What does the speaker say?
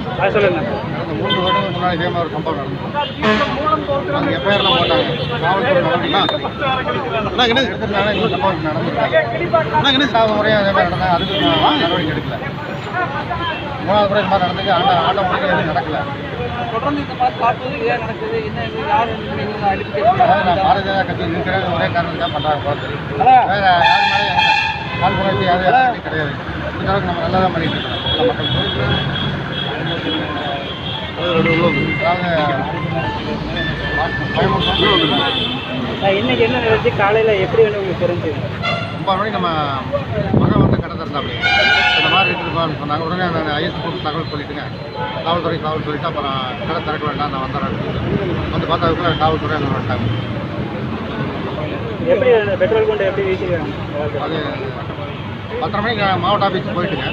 மூன்று வருடங்களுக்கு முன்னாடி இதே மாதிரி ஒரு சம்பவம் நடந்தது. எஃப்ஐஆர்லாம் போட்டாங்க. காவல்துறை நடவடிக்கைலாம் அண்ணா என்ன எடுத்துருந்தாங்க இந்த சம்பவம் நடந்திருக்காங்க என்ன சாவு முறையாக அதே மாதிரி நடந்தாங்க அதுக்கு நடவடிக்கை எடுக்கல. மூணாவது முறை இந்த மாதிரி நடந்துக்கு ஆண்ட ஆண்ட முறையில் எதுவும் நடக்கல. தொடர்ந்து இந்த மாதிரி தாக்குதல் ஏன் நடக்குது? என்ன யார் பாரதிய ஜனதா கட்சி இருக்கிற ஒரே காரணத்துக்காக பண்ணுறாங்க பார்த்து வேற யார் மேலே கால் புரட்சி யாரும் யாருமே கிடையாது. அளவுக்கு நம்ம நல்லா தான் பண்ணிட்டு இருக்கோம். இன்னைக்கு என்ன நடந்துச்சு காலையில எப்படி வேணும் உங்களுக்கு தெரிஞ்சது? ஒன்பது மணிக்கு நம்ம மகன் வந்து கடை திறந்தாப்படி இந்த மாதிரி இருக்குதுப்பான்னு சொன்னாங்க. உடனே நான் ஐஎஸ் போட்டு தகவல் சொல்லிட்டுங்க. காவல்துறை காவல் சொல்லிட்டு அப்புறம் கடை திறக்க வேண்டாம் நான் வந்துடுறேன் வந்து பார்த்தா அதுக்குள்ள காவல்துறை அங்கே வந்துட்டாங்க. எப்படி பெட்ரோல் கொண்டு எப்படி வீசிருக்காங்க? அது பத்தரை மணிக்கு மாவட்ட ஆஃபீஸ் போயிட்டுங்க